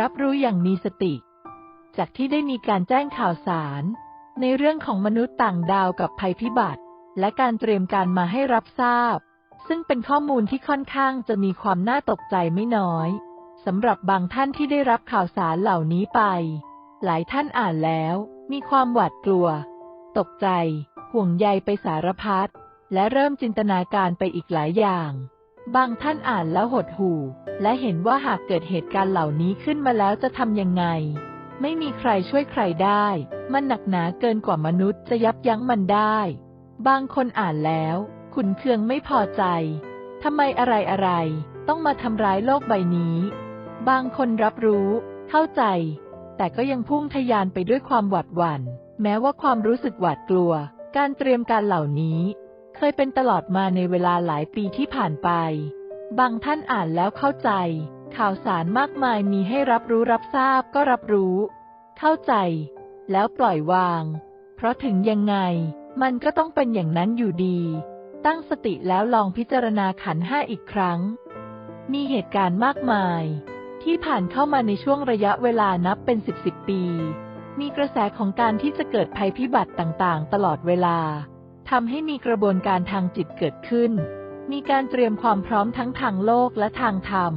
รับรู้อย่างมีสติ จากที่ได้มีการแจ้งข่าวสาร ในเรื่องของมนุษย์ต่างดาวกับภัยพิบัติ และการเตรียมการมาให้รับทราบ ซึ่งเป็นข้อมูลที่ค่อนข้างจะมีความน่าตกใจไม่น้อยสำหรับบางท่านที่ได้รับข่าวสารเหล่านี้ไป หลายท่านอ่านแล้ว มีความหวาดกลัว ตกใจ ห่วงใยไปสารพัดและเริ่มจินตนาการไปอีกหลายอย่าง บางท่านอ่านแล้วหดหู่ และเห็นว่าหากเกิดเหตุการณ์เหล่านี้ขึ้นมาแล้วจะทำยังไง ไม่มีใครช่วยใครได้ มันหนักหนาเกินกว่ามนุษย์จะยับยั้งมันได้ บางคนอ่านแล้ว ขุนเคืองไม่พอใจทำไมอะไรอะไรต้องมาทำร้ายโลกใบนี้ บางคนรับรู้ เข้าใจ แต่ก็ยังพุ่งทะยานไปด้วยความหวาดหวัน่น แม้ว่าความรู้สึกหวาดกลัว การเตรียมการเหล่านี้ เคยเป็นตลอดมาในเวลาหลายปีที่ผ่านไป บางท่านอ่านแล้วเข้าใจ ข่าวสารมากมายมีให้รับรู้รับทราบก็รับรู้ เข้าใจ แล้วปล่อยวาง เพราะถึงยังไง มันก็ต้องเป็นอย่างนั้นอยู่ดี ตั้งสติแล้วลองพิจารณาขันห้าอีกครั้ง มีเหตุการณ์มากมาย ที่ผ่านเข้ามาในช่วงระยะเวลานับเป็นสิบสิบปี มีกระแสของการที่จะเกิดภัยพิบัติต่างๆ ตลอดเวลา ทำให้มีกระบวนการทางจิตเกิดขึ้น มีการเตรียมความพร้อมทั้งทางโลกและทางธรรม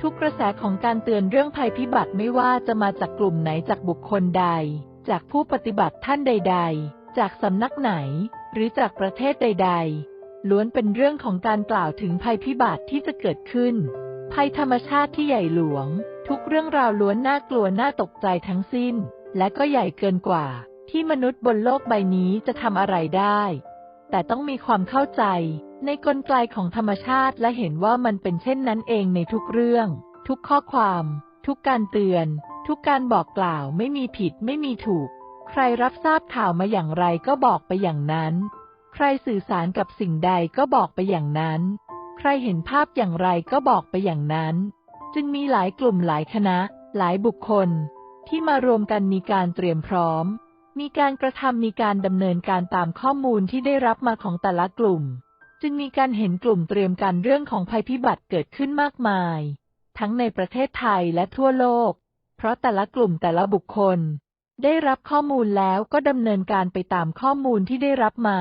ทุกกระแสของการเตือนเรื่องภัยพิบัติไม่ว่าจะมาจากกลุ่มไหนจากบุคคลใด จากผู้ปฏิบัติท่านใด ๆ จากสำนักไหน หรือจากประเทศใด ๆ ล้วนเป็นเรื่องของการกล่าวถึงภัยพิบัติที่จะเกิดขึ้น ภัยธรรมชาติที่ใหญ่หลวง ทุกเรื่องราวล้วนน่ากลัวน่าตกใจทั้งสิ้น และก็ใหญ่เกินกว่า ที่มนุษย์บนโลกใบนี้จะทำอะไรได้ แต่ต้องมีความเข้าใจ ในกลไกของธรรมชาติและเห็นว่ามันเป็นเช่นนั้นเองในทุกเรื่อง ทุกข้อความ ทุกการเตือน ทุกการบอกกล่าวไม่มีผิดไม่มีถูก ใครรับทราบข่าวมาอย่างไรก็บอกไปอย่างนั้น ใครสื่อสารกับสิ่งใดก็บอกไปอย่างนั้น ใครเห็นภาพอย่างไรก็บอกไปอย่างนั้น จึงมีหลายกลุ่มหลายคณะ หลายบุคคล ที่มารวมกันมีการเตรียมพร้อม มีการกระทำมีการดำเนินการตามข้อมูลที่ได้รับมาของแต่ละกลุ่ม จึงมีการเห็นกลุ่มเตรียมการเรื่องของภัยพิบัติเกิดขึ้นมากมาย ทั้งในประเทศไทยและทั่วโลก เพราะแต่ละกลุ่มแต่ละบุคคล ได้รับข้อมูลแล้วก็ดำเนินการไปตามข้อมูลที่ได้รับมา